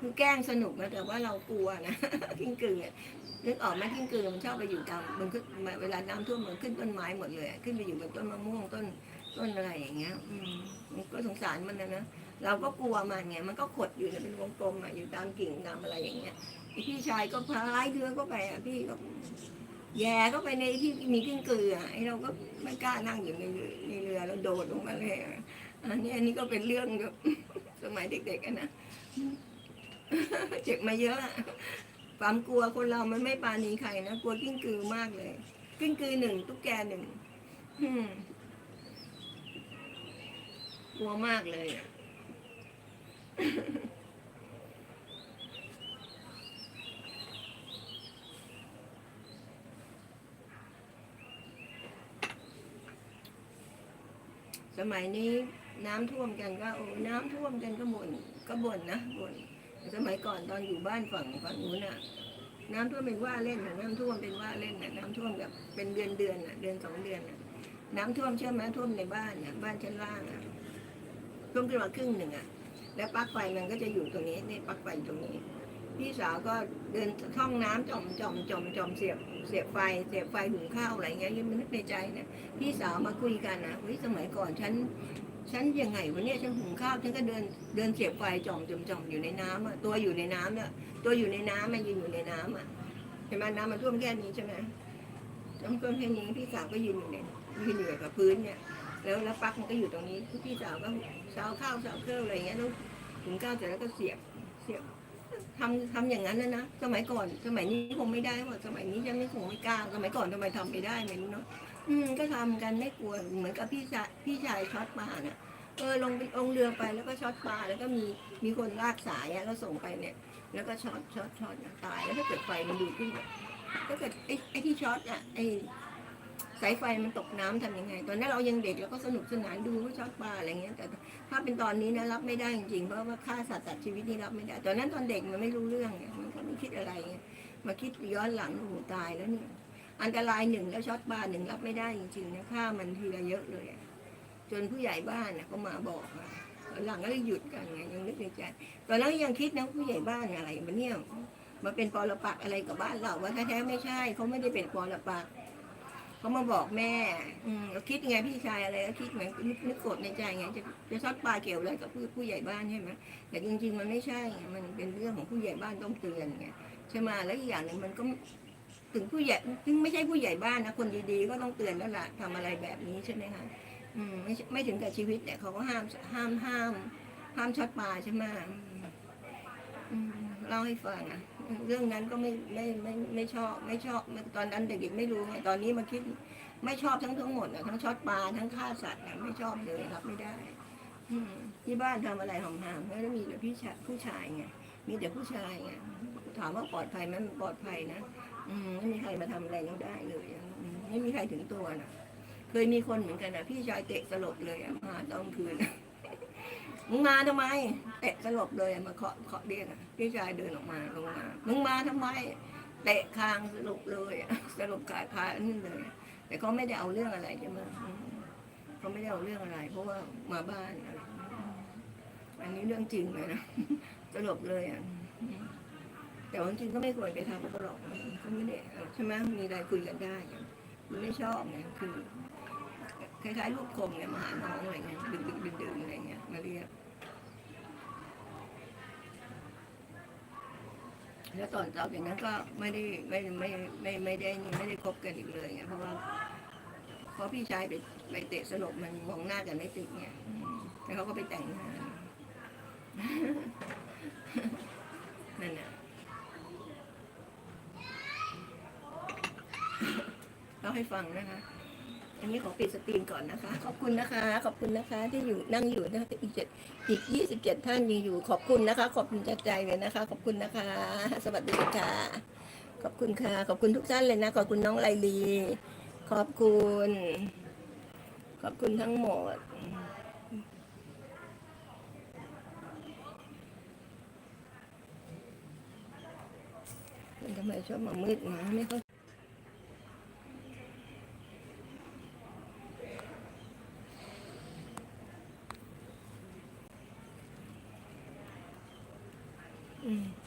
คือแกล้งสนุกนะแต่ว่าเรากลัวนะกิ้งกืออะนึกออกไหมกิ้งกือมันชอบไปอยู่ตามมันขึ้นเวลาน้ำท่วมมันขึ้นต้นไม้หมดเลย ขึ้นไปอยู่บนต้นมะม่วงต้นต้นอะไรอย่างเงี้ย อืมมันก็สงสารมันนะนะเราก็กลัวมันไงมันก็ขดอยู่เนี่ยเป็นวงกลมอะอยู่ตามกิ่งตามอะไรอย่างเงี้ยพี่ชายก็พายเรือก็ไปอะพี่ก็แย่ก็ไปในที่มีกิ้งกืออะไอเราก็ไม่กล้านั่งอยู่ในเรือในเรือแล้วโดดลงมาเลยอันนี้อันนี้ก็เป็นเรื่องสมัยเด็กๆนะ เจ็บมาเยอะความกลัวคนเรามันไม่ปาณีใครนะกลัวกิ้งกือมากเลย กิ้งกือหนึ่งตุ๊กแกหนึ่งกลัวมากเลยอะสมัยนี้น้ำท่วมกันก็โอ้น้ำท่วมกันก็บ่นก็บ่นนะบ่น สมัยก่อนตอนอยู่บ้านฝั่งฝั่งนู้นน่ะน้ำท่วมเป็นว่าเล่นน่ะน้ำท่วมเป็นว่าเล่นน่ะน้ำท่วมแบบเป็นเดือนเดือนน่ะ เดือนสองเดือนน่ะ น้ำท่วมเชื่อไหมท่วมในบ้านน่ะบ้านชั้นล่างอะท่วมขึ้นมาครึ่งหนึ่งอะ แล้วปลั๊กไฟมันก็จะอยู่ตรงนี้นี่ปลั๊กไฟตรงนี้ พี่สาวก็เดินท่องน้ำจอมจอมจอมจอมเสียบเสียบไฟเสียบไฟหุงข้าวอะไรเงี้ยยังมันนึกในใจนะพี่สาวมาคุยกันนะเฮ้ยสมัยก่อนฉัน ฉันยังไงวันนี้ฉันหุงข้าวฉันก็เดินเดินเสียบไฟจ่องจ่อมจ่อมอยู่ในน้ำอะตัวอยู่ในน้ำเนี่ยตัวอยู่ในน้ำมันยืนอยู่ในน้ำอะเห็นไหมน้ำมันท่วมแค่นี้ใช่ไหมน้ำท่วมแค่นี้พี่สาวก็ยืนอยู่เนี่ยยืนอยู่กับพื้นเนี่ย แล้วแล้วปักมันก็อยู่ตรงนี้พี่สาวก็เสาข้าวสาเครื่องอะไรอย่างเงี้ยแล้วหุงข้าวเสร็จแล้วก็เสียบเสียบ ทำทำอย่างนั้นนะนะสมัยก่อน สมัยนี้คงไม่ได้ว่าสมัยนี้จะไม่คงไม่กล้าสมัยก่อนทำไมทำไม่ได้ไม่รู้เนาะอืมก็ทำกันไม่กลัวเหมือนกับพี่ชายพี่ชายช็อตปลาเนี่ยเออลงไปลงเรือไปแล้วก็ช็อตปลาแล้วก็มีมีคนลากสายอะแล้วส่งไปเนี่ย แล้วก็ช็อตช็อตช็อตตายแล้วถ้าเกิดไฟมันดูดขึ้นอะถ้าเกิดไอ้ไอ้ที่ช็อตอะไอ้ สายไฟมันตกน้ำทำยังไง ตอนนั้นเรายังเด็กแล้วก็สนุกสนานดูว่าช็อตปลาอะไรเงี้ย แต่ถ้าเป็นตอนนี้นะรับไม่ได้จริงๆเพราะว่าฆ่าสัตว์ตัดชีวิตนี่รับไม่ได้ ตอนนั้นตอนเด็กมันไม่รู้เรื่องมันก็ไม่คิดอะไรไงมาคิดย้อนหลังโอ้โหตายแล้วเนี่ยอันตรายหนึ่งแล้วช็อตปลาหนึ่งรับไม่ได้จริงๆนะฆ่ามันทีละเยอะเลยจนผู้ใหญ่บ้านน่ะก็มาบอกหลังก็เลยหยุดกันไงยังนึกในใจตอนนั้นยังคิดนะผู้ใหญ่บ้านอะไรมันเนี่ยมาเป็นปรปักอะไรกับบ้านเราว่าแท้ๆไม่ใช่เขาไม่ได้เป็นปรปัก เขามาบอกแม่ อืมเราคิดไงพี่ชายอะไรก็คิดเหมือนนึกนึกโกรธในใจไงจะจะซอดปลาเกี่ยวอะไรกับผู้ผู้ใหญ่บ้านใช่ไหมแต่จริง ๆ มันไม่ใช่ไงมันเป็นเรื่องของผู้ใหญ่บ้านต้องเตือนไงใช่ไหมแล้วอีกอย่างหนึ่งมันก็ถึงผู้ใหญ่ถึงไม่ใช่ผู้ใหญ่บ้านนะคนดีๆ ก็ต้องเตือนแล้วล่ะทำอะไรแบบนี้ใช่ไหมคะอืมไม่ไม่ถึงกับชีวิตแต่เขาก็ห้ามห้ามห้ามห้ามช็อตปลาใช่ไหมอืมอืมเล่าให้ฟังอะ เรื่องนั้นก็ไม่ไม่ไม่ไม่ชอบไม่ชอบตอนนั้นเด็กๆไม่รู้ไงตอนนี้มาคิดไม่ชอบทั้งทั้งหมดอะทั้งช็อตปลาทั้งฆ่าสัตว์อะไม่ชอบเลยรับไม่ได้ที่บ้านทำอะไรหอมหามแล้วมีแต่พี่ชายผู้ชายไงมีแต่ผู้ชายไงถามว่าปลอดภัยไหมปลอดภัยนะอืมไม่มีใครมาทำอะไรเราได้เลยไม่มีใครถึงตัวนะเคยมีคนเหมือนกันนะพี่ชายเตะสลบเลยอะมาตอนคืน มึงมาทำไมเตะสลบเลยมาเคาะเคาะเรียกอะพี่ชายเดินออกมาลงมามึงมาทำไมเตะคางสลบเลยอะสลบขาขาอันนี่เลย แต่เขาไม่ได้เอาเรื่องอะไรใช่ไหมเขาไม่ได้เอาเรื่องอะไร เพราะว่ามาบ้านอะไรอันนี้เรื่องจริงเลยนะสลบเลยอะแต่ว่าจริงก็ไม่ควรไปทำเขาหรอกเขาไม่ได้ใช่ไหมมีอะไรคุยกันได้ มันไม่ชอบไงคือ คล้ายๆลูกคมเนี่ยมาหาน้องอะไรเงี้ยดึกดึกดื่นดื่นอะไรเงี้ยมาเรียกแล้วตอนจาอย่างนั้นก็ไม่ได้ไม่ไม่ไม่ไม่ได้ไม่ได้คบกันอีกเลยไงเพราะว่าเพราะพี่ชายไปไปเตะสลบมันมองหน้ากันไม่ติดเนี่ยแล้วเขาก็ไปแต่งงานนั่นน่ะเล่าให้ฟังนะคะ อันนี้ขอปิดสตรีมก่อนนะคะ ขอบคุณนะคะ ขอบคุณนะคะ ที่อยู่นั่งอยู่นะคะอีกเจ็ดอีกยี่สิบเจ็ดท่านยังอยู่ ขอบคุณนะคะ ขอบคุณจากใจเลยนะคะ ขอบคุณนะคะ สวัสดีค่ะ ขอบคุณค่ะ ขอบคุณทุกท่านเลยนะ ขอบคุณน้องไลลี ขอบคุณ ขอบคุณทั้งหมดมันทำไมชอบมามืดนะไม่เข้า อืม